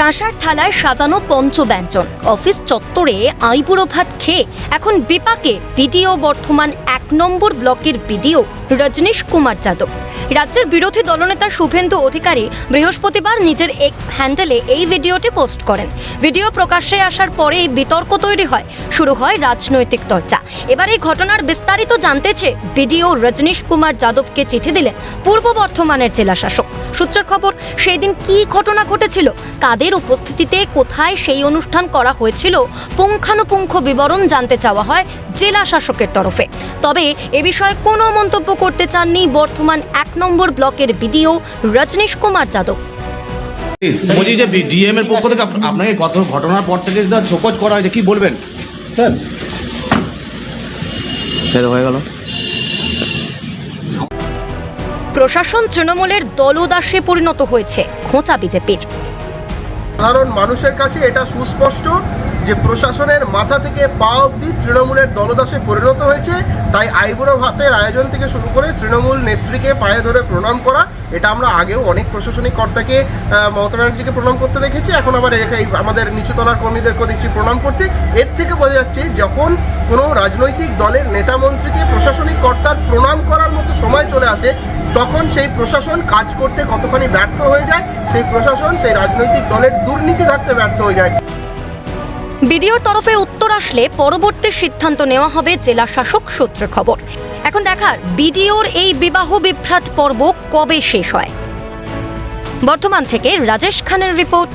কাঁসার থালায় সাজানো পঞ্চব্যঞ্জন। অফিস চত্বরে আইবুড়ো ভাত খেয়ে এখন বিপাকে বিডিও বর্ধমান এক নম্বর ব্লকের বিডিও রজনীশ কুমার যাদব। রাজ্যের বিরোধী দলনেতা শুভেন্দু অধিকারী বৃহস্পতিবার নিজের এক্স হ্যান্ডেলে এই ভিডিওটি পোস্ট করেন। ভিডিও প্রকাশ্যে আসার পরেই বিতর্ক তৈরি হয়, শুরু হয় রাজনৈতিক চর্চা এবার এই ঘটনার বিস্তারিত জানতেছে বিডিও রজনীশ কুমার যাদবকে চিঠি দিলেন পূর্ব বর্ধমানের জেলাশাসক। সূত্রের খবর সেই দিন কি ঘটনা ঘটেছিল কাদের উপস্থিতিতে কোথায় সেই অনুষ্ঠান করা হয়েছিল পুঙ্খানুপুঙ্খ বিবরণ জানতে চাওয়া হয় জেলা শাসকের তরফে। তবে এ বিষয়ে কোনো মন্তব্য করতে চাননি বর্তমান এক নম্বর ব্লকের বিডিও রজনীশ কুমার যাদব। বলছি যে ডিএম এর পক্ষ থেকে আপনাকে গত ঘটনার পর থেকে শোকজ করা হয়েছে কি বলবেন? স্যার হয়ে গেল। প্রশাসন তৃণমূলের দলদাসে পরিণত হয়েছে, খোঁচা বিজেপির। সাধারণ মানুষের কাছে এটা সুস্পষ্ট যে প্রশাসনের মাথা থেকে পা অবধি তৃণমূলের দলদাসে পরিণত হয়েছে, তাই আইবুড়ো ভাতের আয়োজন থেকে শুরু করে তৃণমূল নেত্রীকে পায়ে ধরে প্রণাম করা, এটা আমরা আগেও অনেক প্রশাসনিক কর্তাকে মমতা ব্যানার্জিকে প্রণাম করতে দেখেছি, এখন আবার এই আমাদের নিচুতলার কর্মীদেরকে দেখছি প্রণাম করতে এর থেকে বোঝা যাচ্ছে যখন কোনো রাজনৈতিক দলের নেতা মন্ত্রীকে প্রশাসনিক কর্তার প্রণাম করার মতো সময় চলে আসে তখন সেই প্রশাসন কাজ করতে কতখানি ব্যর্থ হয়ে যায়, সেই প্রশাসন সেই রাজনৈতিক দলের দুর্নীতি থাকতে ব্যর্থ হয়ে যায়। বিডিওর তরফে উত্তর আসলে পরবর্তী সিদ্ধান্ত নেওয়া হবে জেলা শাসক সূত্রে খবর। এখন দেখার বিডিওর এই বিবাহ বিভ্রাট পর্ব কবে শেষ হয়? বর্তমান থেকে রাজেশ খানের রিপোর্ট,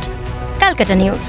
ক্যালকাটা নিউজ।